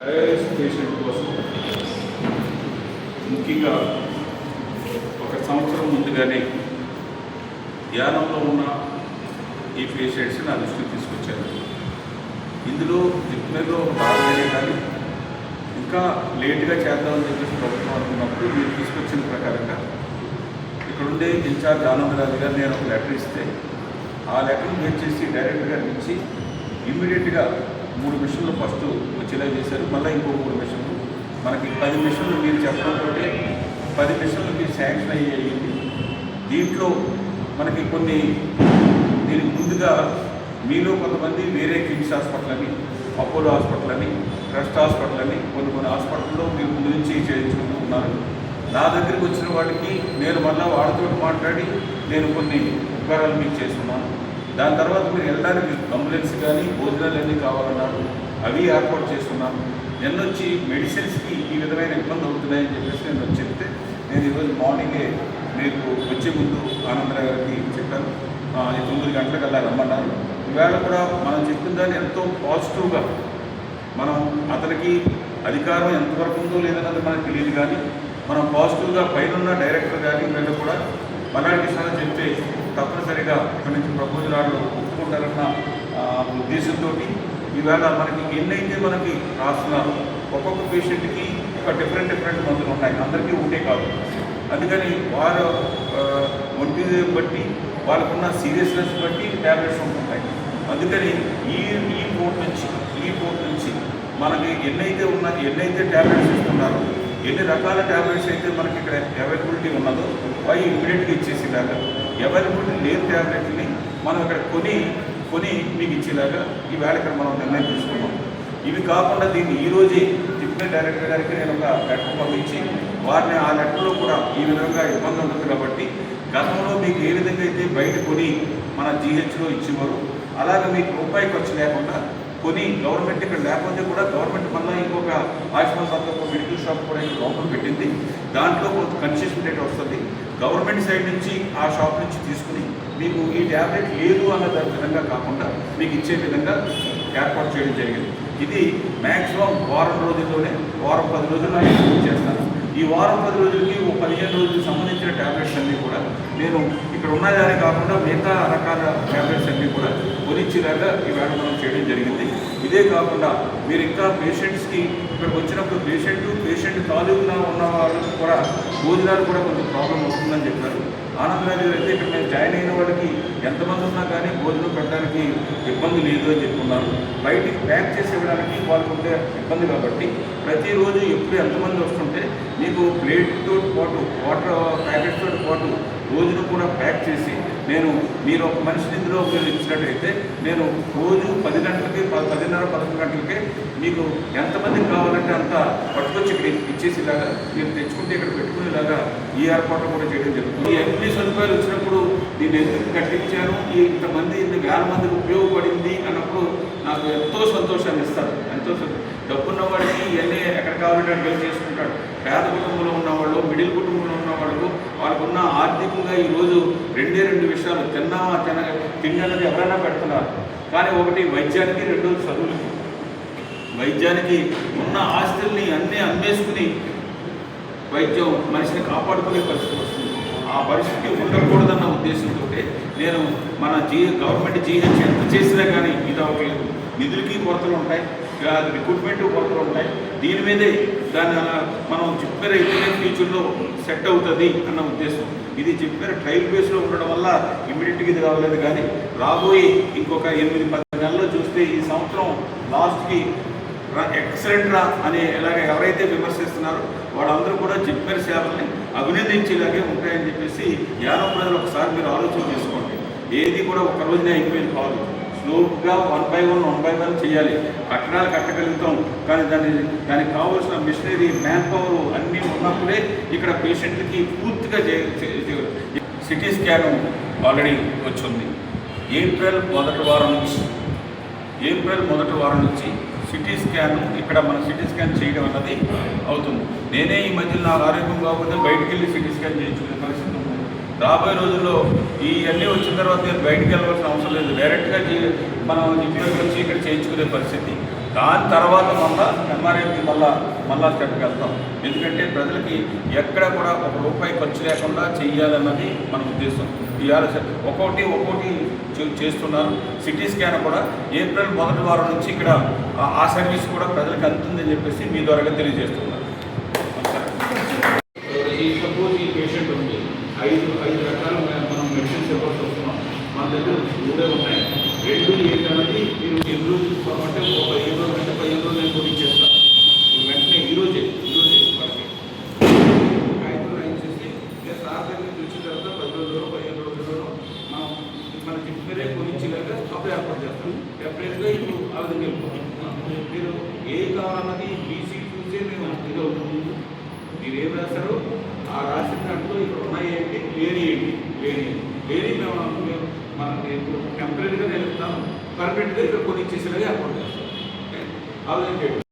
Dialysis patient కోసం ముఖ్యంగా ఒక సంవత్సరం ముందుగానే ధ్యానంలో ఉన్న ఈ పేషెంట్స్ నా దృష్టికి తీసుకొచ్చాను. ఇందులో జిప్మెర్లో ఒక భాగమే కానీ ఇంకా లేట్గా చేద్దామని చెప్పేసి ప్రభుత్వం అనుకున్నప్పుడు మీరు తీసుకొచ్చిన ప్రకారంగా ఇక్కడుండే ఇన్ఛార్జ్ ఆనందరాజు గారు నేను ఒక లెటర్ ఇస్తే ఆ లెటర్ని మీరు చేసి డైరెక్ట్గా ఇచ్చి ఇమ్మీడియట్గా మూడు మిషన్లు ఫస్ట్ వచ్చేలా చేశారు. మళ్ళీ ఇంకో మూడు మిషన్లు. మనకి పది మిషన్లు మీరు చెప్పడంతో పది మిషన్లు మీరు శాంక్షన్ అయ్యి అయ్యింది. దీంట్లో మనకి కొన్ని దీనికి ముందుగా మీలో కొంతమంది వేరే కిమ్స్ హాస్పిటల్ అని అపోలో హాస్పిటల్ అని ట్రస్ట్ హాస్పిటల్ అని కొన్ని కొన్ని హాస్పిటల్లో మీరు ముందు నుంచి చేయించుకుంటూ ఉన్నారు. నా దగ్గరికి వచ్చిన వాటికి నేను మళ్ళీ వాళ్ళతో మాట్లాడి నేను కొన్ని ఉపకారాలు మీకు చేస్తున్నాను. దాని తర్వాత మీరు వెళ్ళడానికి అంబులెన్స్ కానీ భోజనాలు ఎన్ని కావాలన్నారు. అవి ఏర్పాటు చేస్తున్నాం. నిన్న వచ్చి మెడిసిన్స్కి ఈ విధమైన ఇబ్బంది అవుతున్నాయని చెప్పేసి నేను చెప్తే నేను ఈరోజు మార్నింగే మీకు వచ్చే ముందు ఆనందరావు గారికి చెప్పాను. ఆ, ఈ తొమ్మిది గంటలకల్లా రమ్మన్నారు. ఈవేళ కూడా మనం చెప్పిన దాన్ని ఎంతో పాజిటివ్గా మనం అతనికి అధికారం ఎంతవరకు ఉందో లేదన్నది మనకు తెలియదు కానీ మనం పాజిటివ్గా పైన డైరెక్టర్ కానీ వీళ్ళు కూడా మలాంటి సార్ చెప్తే తప్పనిసరిగా మనకి నుంచి ప్రపోజల్ ఆర్డర్ ఒప్పుకుంటారన్న ఉద్దేశంతో ఈవేళ మనకి ఎన్నైతే మనకి రాస్తున్నారు ఒక్కొక్క పేషెంట్కి ఒక డిఫరెంట్ డిఫరెంట్ మందులు ఉన్నాయి. అందరికీ ఒకటే కాదు. అందుకని వారు ఒంటి బట్టి వాళ్ళకున్న సీరియస్నెస్ బట్టి ట్యాబ్లెట్స్ ఉంటుంటాయి. అందుకని ఈ ఈ పోర్ట్ నుంచి ఈ పోర్ట్ నుంచి మనకి ఎన్నైతే ఉన్న ఎన్నైతే ట్యాబ్లెట్స్ ఇస్తున్నారో ఎన్ని రకాల ట్యాబ్లెట్స్ అయితే మనకి ఇక్కడ అవైలబిలిటీ ఉన్నదో అవి ఇమ్మీడియట్గా ఇచ్చేసేలాగా అవైలబిలిటీ లేని ట్యాబ్లెట్ని మనం ఇక్కడ కొని కొని మీకు ఇచ్చేలాగా ఈవేళ ఇక్కడ మనం నిర్ణయం తీసుకున్నాం. ఇవి కాకుండా దీన్ని ఈరోజే రోజే తిప్పిన డైరెక్టర్ గారికి నేను ఒక లెటర్ పంపించి వారిని ఆ లెటర్లో కూడా ఈ విధంగా ఇబ్బంది ఉంటుంది కాబట్టి గతంలో మీకు ఏ విధంగా అయితే బయట కొని మన జీహెచ్లో ఇచ్చేవారు అలాగే మీకు రూపాయి ఖర్చు లేకుండా కొని గవర్నమెంట్ ఇక్కడ లేకపోతే కూడా గవర్నమెంట్ మళ్ళీ ఆయుష్మాన్ భారత్ ఒక మెడికల్ షాప్ కూడా ఇక్కడ లోపల పెట్టింది. దాంట్లో కొంత కన్సెషన్ రేట్ వస్తుంది. గవర్నమెంట్ సైడ్ నుంచి ఆ షాప్ నుంచి తీసుకుని మీకు ఈ ట్యాబ్లెట్ లేదు అన్న దాని విధంగా కాకుండా మీకు ఇచ్చే విధంగా ఏర్పాటు చేయడం జరిగింది. ఇది మ్యాక్సిమం వారం రోజుల్లోనే వారం పది రోజుల్లో నేను చేస్తాను ఈ వారం పది రోజులకి ఓ పదిహేను రోజులకు సంబంధించిన ట్యాబ్లెట్స్ అన్నీ కూడా నేను ఇక్కడ ఉన్నదాని కాకుండా మిగతా రకాల ట్యాబ్లెట్స్ అన్నీ కూడా కొనిచ్చేలాగా ఈ మనం చేయడం జరిగింది. ఇదే కాకుండా మీరు ఇంకా పేషెంట్స్కి ఇక్కడికి వచ్చినప్పుడు పేషెంట్ పేషెంట్ తాలూకున ఉన్న వాళ్ళకి కూడా భోజనాలు కూడా కొంచెం ప్రాబ్లం వస్తుందని చెప్పారు. ఆనందరాజు గారు అయితే ఇక్కడ మేము జాయిన్ అయిన వాళ్ళకి ఎంతమంది ఉన్నా కానీ భోజనం పెట్టడానికి ఇబ్బంది లేదు అని చెప్పుకున్నారు బయటికి ప్యాక్ చేసి ఇవ్వడానికి వాళ్ళకు ఉండే ఇబ్బంది కాబట్టి ప్రతిరోజు ఎప్పుడు ఎంతమంది వస్తుంటే మీకు ప్లేట్తో పాటు వాటర్ ప్యాకెట్తో పాటు రోజును కూడా ప్యాక్ చేసి నేను మీరు ఒక మనిషిని ఇందులో మీరు నేను రోజు పది గంటలకి పదిన్నర పదకొండు గంటలకి మీకు ఎంతమందికి కావాలంటే అంత పట్టుకొచ్చి ఇక్కడ ఇచ్చేసేలాగా మీరు తెచ్చుకుంటే ఇక్కడ పెట్టుకునేలాగా ఈ ఏర్పాట్లు కూడా చేయడం జరుగుతుంది. ఈ ఎంపీ సదుపాయాలు వచ్చినప్పుడు దీన్ని ఎందుకు కట్టించాను ఈ ఇంతమంది ఇన్ని వేల మందికి ఉపయోగపడింది అన్నప్పుడు నాకు ఎంతో సంతోషాన్ని ఇస్తారు. ఎంతో సంతో- డబ్బున్న వాడికి ఇవన్నీ ఎక్కడ కావాలంటే వెళ్ళి చేసుకుంటాడు. పేద కుటుంబంలో ఉన్నవాళ్ళు మిడిల్ కుటుంబంలో ఉన్నవాళ్ళు వాళ్ళకున్న ఆర్థికంగా ఈరోజు రెండే రెండు విషయాలు తిన్నామా తిన తిండి ఎవరైనా పెడుతున్నారు. కానీ ఒకటి వైద్యానికి రెండు చదువులకి. వైద్యానికి ఉన్న ఆస్తుల్ని అన్నీ అమ్మేసుకుని వైద్యం మనిషిని కాపాడుకునే పరిస్థితి వస్తుంది. ఆ పరిస్థితి ఉండకూడదన్న ఉద్దేశంతో నేను మన జీ గవర్నమెంట్ జీహెచ్ ఎంత చేసినా కానీ ఇది అవ్వలేదు నిధులకి కొరతలు ఉంటాయి రిక్రూట్మెంట్ కొరతలు ఉంటాయి. దీని మీదే దాని అలా మనం చెప్పారు ఇమీడియట్ ఫ్యూచర్లో సెట్ అవుతుంది అన్న ఉద్దేశం. ఇది చెప్పారు ట్రయల్ బేస్లో ఉండడం వల్ల ఇమీడియట్గా ఇది రావలేదు కానీ రాబోయే ఇంకొక ఎనిమిది పది నెలల్లో చూస్తే ఈ సంవత్సరం లాస్ట్కి ఎక్సలెంట్ రా అని ఎలాగ ఎవరైతే విమర్శిస్తున్నారో వాళ్ళందరూ కూడా చెప్పిన సేవల్ని అభినందించేలాగే ఉంటాయని చెప్పేసి యానం ప్రజలు ఒకసారి మీరు ఆలోచన చేసుకోండి. ఏది కూడా ఒక రోజునే అయిపోయింది కాదు. స్లోగా one by one one by one చేయాలి. కట్టడాలు కట్టగలుగుతాం. కానీ దాని దానికి కావాల్సిన మిషనరీ మ్యాన్ పవర్ అన్నీ ఉన్నప్పుడే ఇక్కడ పేషెంట్కి పూర్తిగా సిటీ స్కాన్ ఆల్రెడీ వచ్చింది. ఏప్రిల్ మొదటి వారం నుంచి ఏప్రిల్ మొదటి వారం నుంచి సిటీ స్కాన్ ఇక్కడ మన సిటీ స్కాన్ చేయడం అన్నది అవుతుంది. నేనే ఈ మధ్యలో నాకు ఆరోగ్యం కాకపోతే బయటికి వెళ్ళి సిటీ స్కాన్ చేయించుకునే పరిస్థితి ఉంది. రాబోయే రోజుల్లో ఈ అన్నీ వచ్చిన తర్వాత నేను బయటికి వెళ్ళవలసిన అవసరం లేదు. డైరెక్ట్గా మనం జిప్లోకి వచ్చి ఇక్కడ చేయించుకునే పరిస్థితి. దాని తర్వాత మళ్ళా ఎంఆర్ఐకి మళ్ళా మళ్ళా స్టెప్కి వెళ్తాం. ఎందుకంటే ప్రజలకి ఎక్కడ కూడా ఒక రూపాయి ఖర్చు లేకుండా చేయాలన్నది మన ఉద్దేశం. ఈ ఆలోచన ఒక్కోటి ఒక్కోటి చేస్తున్నారు. సిటీ స్కాన్ కూడా ఏప్రిల్ మొదటి వారం నుంచి ఇక్కడ ఆ- ఆ సర్వీస్ కూడా ప్రజలకు అందుతుందని చెప్పేసి మీ ద్వారా తెలియజేస్తున్నారు ఈ సపోజ్ ఈ పేషెంట్ ఉంది ఐదు ఐదు రకాల మే- మనం మెడిసిన్స్ ఇవ్వాల్సి వస్తున్నాం మన దగ్గర మూడే ఉన్నాయి రెండు ఏంటన్నది మీరు ఎన్ని రోజులు తీసుకోమంటే ఒక పదిహేను రోజులు అంటే పదిహేను రోజులు నేను కూడా ఇచ్చేస్తాను ఇప్పుడు వెంటనే ఈ రోజే ఈ రోజే వాళ్ళకి ఒక ఐదు రోజులు ఇచ్చేసి ఇక సార్ దగ్గరికి వచ్చిన తర్వాత పది రోజులు పదిహేను రోజులు మనం మన జిప్పరే కొనిచ్చేలాగా అప్పుడు ఏర్పాటు చేస్తాం డెఫినెట్గా ఇప్పుడు ఆ విధంగా మీరు ఏ కావాలన్నది బీసీ చూసే మేము ఇది అవుతుంది మీరు ఏం ఆ రాసిన దాంట్లో ఇక్కడ ఉన్నాయి ఏంటి? లేని ఏంటి? లేని. మేము మనం ఇప్పుడు టెంపరీగా నిలుపుతాం పర్మనెంట్గా ఇక్కడ కొన్ని ఇచ్చేసేలాగా ఏర్పాటు చేస్తాం ఆ విధంగా